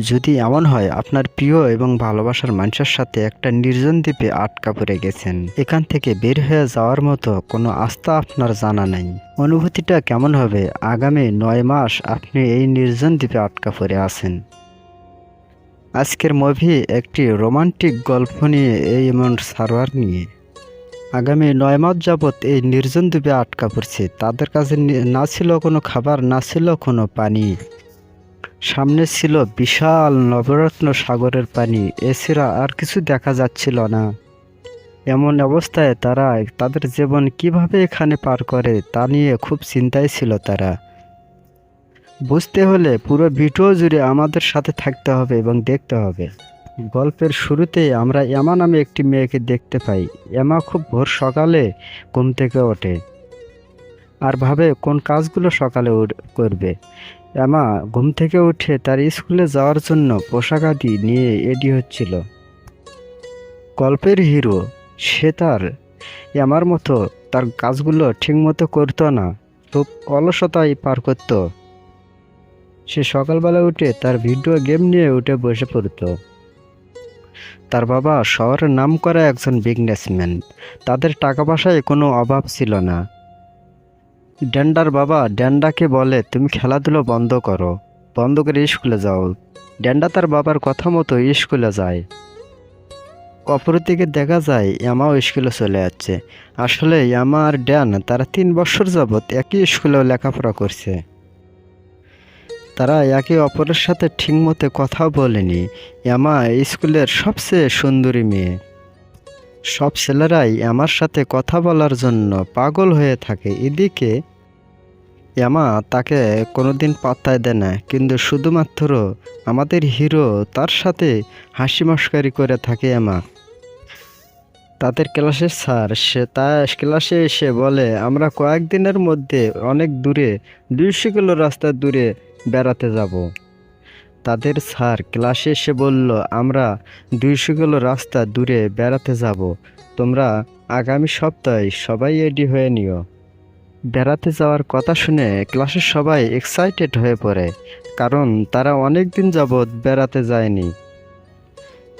যদি এমন হয়, আপনার প্রিয় এবং ভালোবাসার মানুষের সাথে একটা নির্জন দ্বীপে আটকা পড়ে গেছেন। এখান থেকে বের হয়ে যাওয়ার মতো কোনো আস্থা আপনার জানা নেই। অনুভূতিটা কেমন হবে? আগামী নয় মাস আপনি এই নির্জন দ্বীপে আটকা পড়ে আছেন। আজকের মুভি একটি রোমান্টিক গল্প নিয়ে এই এমন সার্ভার নিয়ে। আগামী নয় মাস যাবৎ এই নির্জন দ্বীপে আটকা পড়ছে। তাদের কাছে নি- না ছিল কোনো খাবার, না ছিল কোনো পানি। সামনে ছিল বিশাল নবরত্ন সাগরের পানি। এছাড়া আর কিছু দেখা যাচ্ছিল না। এমন অবস্থায় তারা তাদের জীবন কীভাবে এখানে পার করে তা নিয়ে খুব চিন্তায় ছিল তারা। বুঝতে হলে পুরো ভিডিও জুড়ে আমাদের সাথে থাকতে হবে এবং দেখতে হবে। গল্পের শুরুতেই আমরা এমা নামে একটি মেয়েকে দেখতে পাই। এমা খুব ভোর সকালে ঘুম থেকে ওঠে। আর ভাবে কোন কাজগুলো সকালে করবে। এমা ঘুম থেকে উঠে তার স্কুলে যাওয়ার জন্য পোশাক আদি নিয়ে রেডি হচ্ছিল। গল্পের হিরো, সে তার এমার মতো, তার কাজগুলো ঠিকমতো করতো না, খুব অলসতায় পার করতো। সে সকালবেলা উঠে তার ভিডিও গেম নিয়ে উঠে বসে পড়তো। তার বাবা শহরের নাম করা একজন বিজনেসম্যান, তাদের টাকা পয়সায় কোনো অভাব ছিল না। ড্যান্ডার বাবা ড্যান্ডাকে বলে, তুমি খেলাধুলো বন্ধ করো। বন্ধ করে স্কুলে যাও। ড্যান্ডা তার বাবার কথা মতো স্কুলে যায়। অপরদিকে দেখা যায়, ইয়ামাও স্কুলে চলে যাচ্ছে। আসলে ইয়ামা আর ড্যান, তারা তিন বছর যাবৎ একই স্কুলেও লেখাপড়া করছে। তারা একে অপরের সাথে ঠিকমতো কথাও বলেনি। ইয়ামা স্কুলের সবচেয়ে সুন্দরী মেয়ে। সব ছেলেরাই আমার সাথে কথা বলার জন্য পাগল হয়ে থাকে। এদিকে ইয়ামা তাকে কোনোদিন পাত্তায় দেয় না, কিন্তু শুধুমাত্র আমাদের হিরো তার সাথে হাসি মস্কারি করে থাকে এমা তাদের ক্লাসের স্যার, সে তা ক্লাসে এসে বলে, আমরা কয়েকদিনের মধ্যে অনেক দূরে, দুইশো কিলো রাস্তা দূরে বেড়াতে যাব। তাদের স্যার ক্লাসে এসে বলল, আমরা দুইশো কিলো রাস্তা দূরে বেড়াতে যাব। তোমরা আগামী সপ্তাহে সবাই রেডি হয়ে নিও। বেড়াতে যাওয়ার কথা শুনে ক্লাসের সবাই এক্সাইটেড হয়ে পড়ে, কারণ তারা অনেক দিন যাবৎ বেড়াতে যায়নি।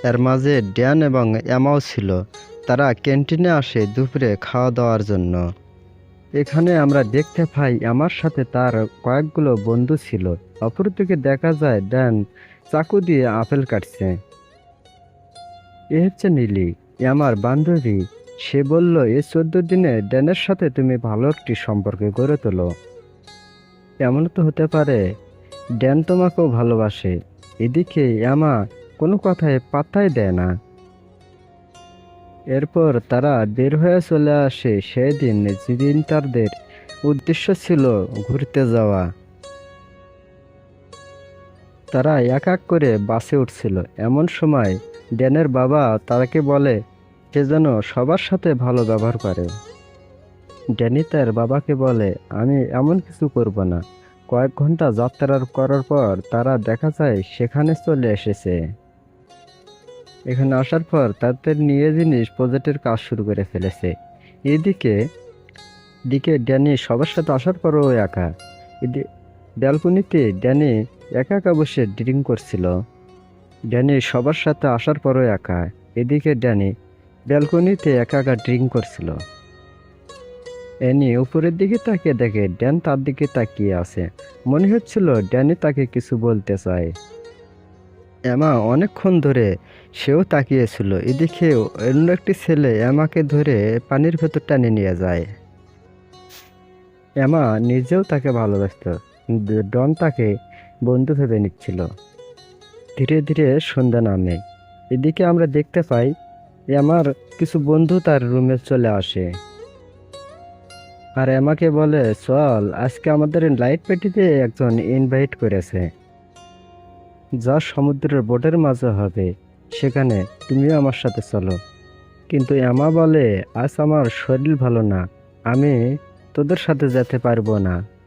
এর মাঝে ড্যান এবং এমাও ছিল। তারা ক্যান্টিনে আসে দুপুরে খাওয়া দাওয়ার জন্য। এখানে আমরা দেখতে পাই আমার সাথে তার কয়েকগুলো বন্ধু ছিল। অপরদিকে দেখা যায় ড্যান চাকু দিয়ে আপেল কাটছে। এ হচ্ছে নীলি আমার বান্ধবী। সে বলল, এই চোদ্দ দিনে ড্যানের সাথে তুমি ভালো একটি সম্পর্ক গড়ে তোলো। এমন তো হতে পারে, ড্যান তোমাকেও ভালোবাসে। এদিকে আমা কোনো কথায় পাত্তাই দেয় না। এরপর তারা বের হয়ে চলে আসে। সেদিন যেদিন তাদের উদ্দেশ্য ছিল ঘুরতে যাওয়া। তারা এক এক করে বাসে উঠছিল। এমন সময় ড্যানের বাবা তাকে বলে, সে যেন সবার সাথে ভালো ব্যবহার করে। ড্যানি তার বাবাকে বলে, আমি এমন কিছু করব না। কয়েক ঘণ্টা যাত্রা করার পর তারা দেখা যায় সেখানে চলে এসেছে। এখানে আসার পর তাদের নিয়ে জিনিস প্রজেক্টের কাজ শুরু করে ফেলেছে। এদিকে দিকে ড্যানি সবার সাথে আসার পরও একা। ব্যালকনিতে ড্যানি একা একা বসে ড্রিঙ্ক করছিল। ড্যানি সবার সাথে আসার পরও একা। এদিকে ড্যানি ব্যালকনিতে একা একা ড্রিঙ্ক করছিল। এনি উপরের দিকে তাকিয়ে দেখে ড্যান তার দিকে তাকিয়ে আছে। মনে হচ্ছিল ড্যানি তাকে কিছু বলতে চায়। এমা অনেকক্ষণ ধরে সেও তাকিয়েছিল। এদিকে অন্য একটি ছেলে এমাকে ধরে পানির ভেতর টানে নিয়ে যায়। এমা নিজেও তাকে ভালোবাসত। ডন তাকে বন্ধু ভেবে নিচ্ছিল। ধীরে ধীরে সন্ধ্যা নামে। এদিকে আমরা দেখতে পাই আমার কিছু বন্ধু তার রুমে চলে আসে। আর এমাকে বলে, চল, আজকে আমাদের লাইট পেটিতে একজন ইনভাইট করেছে। যা সমুদ্রের বোটের মাঝে হবে। সেখানে তুমিও আমার সাথে চলো। কিন্তু এমা বলে, আজ আমার শরীর ভালো না। আমি তোদের সাথে যেতে পারব না।